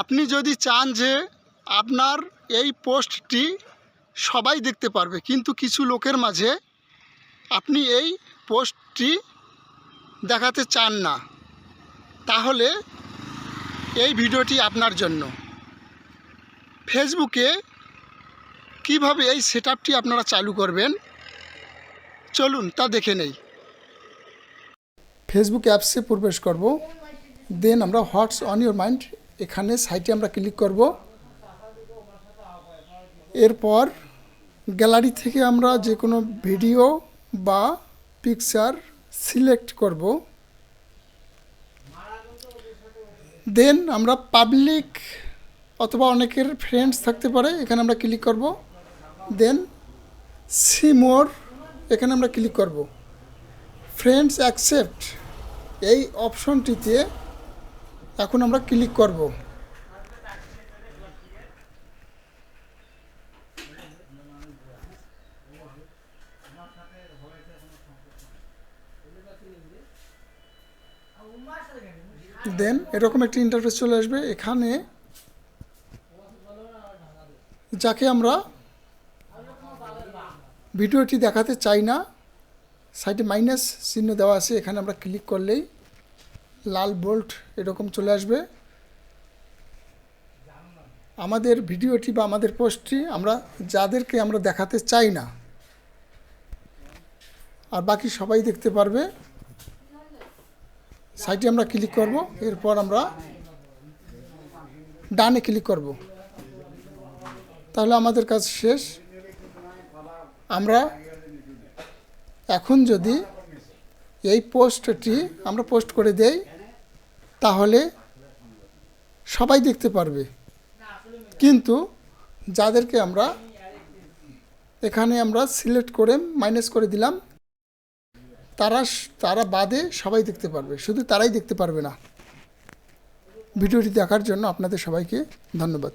আপনি যদি চান যে আপনার এই পোস্টটি সবাই দেখতে পারবে, কিন্তু কিছু লোকের মাঝে আপনি এই পোস্টটি দেখাতে চান না, তাহলে এই ভিডিওটি আপনার জন্য। ফেসবুকে কীভাবে এই সেট আপনারা চালু করবেন, চলুন তা দেখে নেই। ফেসবুক অ্যাপসে প্রবেশ করব, দেন আমরা হোয়াটস অন ইউর মাইন্ড এখানে সাইটে আমরা ক্লিক করব। এরপর গ্যালারি থেকে আমরা যে কোনো ভিডিও বা পিকচার সিলেক্ট করব। দেন আমরা পাবলিক অথবা অনেকের ফ্রেন্ডস থাকতে পারে, এখানে আমরা ক্লিক করব। দেন সি মোর এখানে আমরা ক্লিক করব। ফ্রেন্ডস অ্যাকসেপ্ট এই অপশনটিতে এখন আমরা ক্লিক করব। দেন এরকম একটি ইন্টারফেস চলে আসবে। এখানে যাকে আমরা ভিডিওটি দেখাতে চাই না সাইডে মাইনাস চিহ্ন দেওয়া আছে, এখানে আমরা ক্লিক করলেই লাল বোল্ট এরকম চলে আসবে। আমাদের ভিডিওটি বা আমাদের পোস্টটি আমরা যাদেরকে আমরা দেখাতে চাই না, আর বাকি সবাই দেখতে পারবে। সাইটে আমরা ক্লিক করব, এরপর আমরা ডানে ক্লিক করব। তাহলে আমাদের কাজ শেষ। আমরা এখন যদি এই পোস্টটি আমরা পোস্ট করে দেই, তাহলে সবাই দেখতে পারবে। কিন্তু যাদেরকে আমরা এখানে আমরা সিলেক্ট করে মাইনাস করে দিলাম, তারা তারা বাদে সবাই দেখতে পারবে। শুধু তারাই দেখতে পারবে না। ভিডিওটি দেখার জন্য আপনাদের সবাইকে ধন্যবাদ।